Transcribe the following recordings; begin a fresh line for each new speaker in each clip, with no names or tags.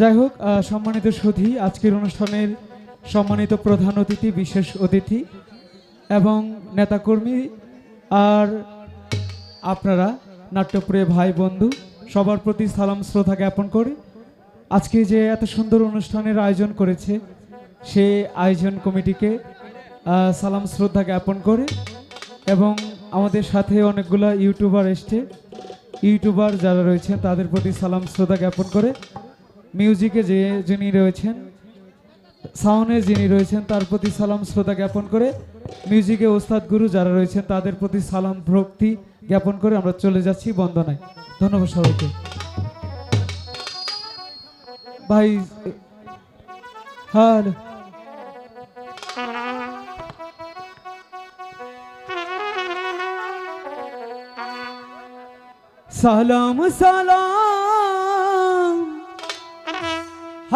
যাই হোক সম্মানিত সুধী, আজকের অনুষ্ঠানের সম্মানিত প্রধান অতিথি, বিশেষ অতিথি এবং নেতাকর্মী আর আপনারা, নাট্যপ্রিয় ভাই, বন্ধু, সবার প্রতি সালাম, শ্রদ্ধা জ্ঞাপন করে আজকে যে এত সুন্দর অনুষ্ঠানের আয়োজন করেছে, সে আয়োজন কমিটিকে সালাম, শ্রদ্ধা জ্ঞাপন করে এবং আমাদের সাথে অনেকগুলো ইউটিউবার এসছে। ইউটিউবার যারা রয়েছে তাদের প্রতি সালাম, শ্রদ্ধা জ্ঞাপন করে মিউজিকে যে যিনি রয়েছেন সাউন্ডে যিনি রয়েছেন, তার প্রতি সালাম শ্রদ্ধা জ্ঞাপন করে মিউজিকে ওস্তাদ গুরু যারা রয়েছেন, তাদের প্রতি সালাম ভক্তি জ্ঞাপন করে আমরা চলে যাচ্ছি বন্দনায়। ধন্যবাদ সবাইকে। ভাই হ্যাঁ সালাম সালাম।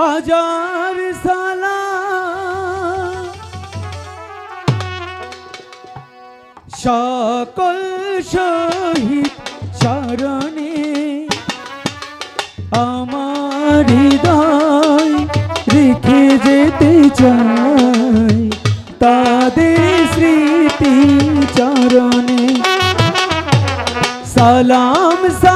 হাজার সালাম। সকল শহীদ চরণে আমার হৃদয় রেখে যেতে চাই। তাদের স্মৃতি চরণে সালাম সালাম।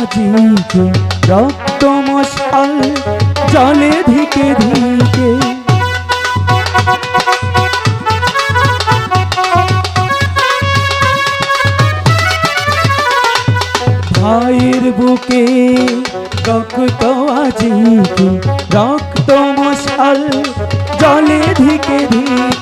আজিকে রক্ত মশাল জলে ধিকে ধিকে। ভাইয়ের বুকে রক্ত আজিকে রক্ত মশাল জলে ধিকে ধিকে।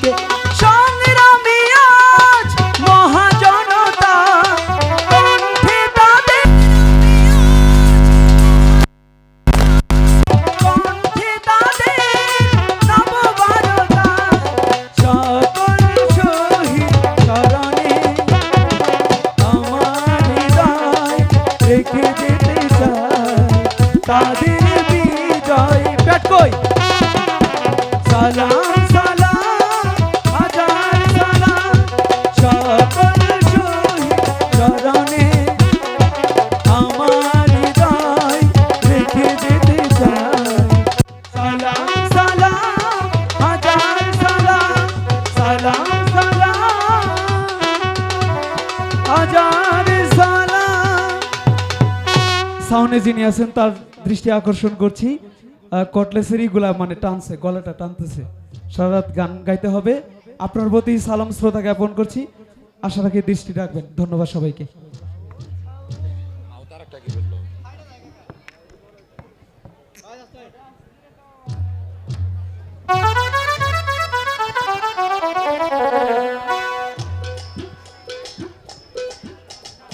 স্বাধীন বিজয় পেট কই? সালাম সালাম, হাজার সালাম। সকল শহীদ চরণে আমার হৃদয় রেখে যেতে চাই। তার দৃষ্টি আকর্ষণ করছি। কটলেসেরই গুলা মানে টানছে, গলাটা টানতেছে। সারা রাত গান গাইতে হবে। আপনার প্রতি সালাম শ্রোতা জ্ঞাপন করছি। আশা রাখি দৃষ্টি রাখবেন। ধন্যবাদ সবাইকে।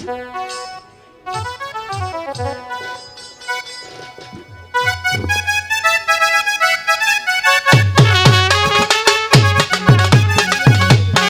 Thank you.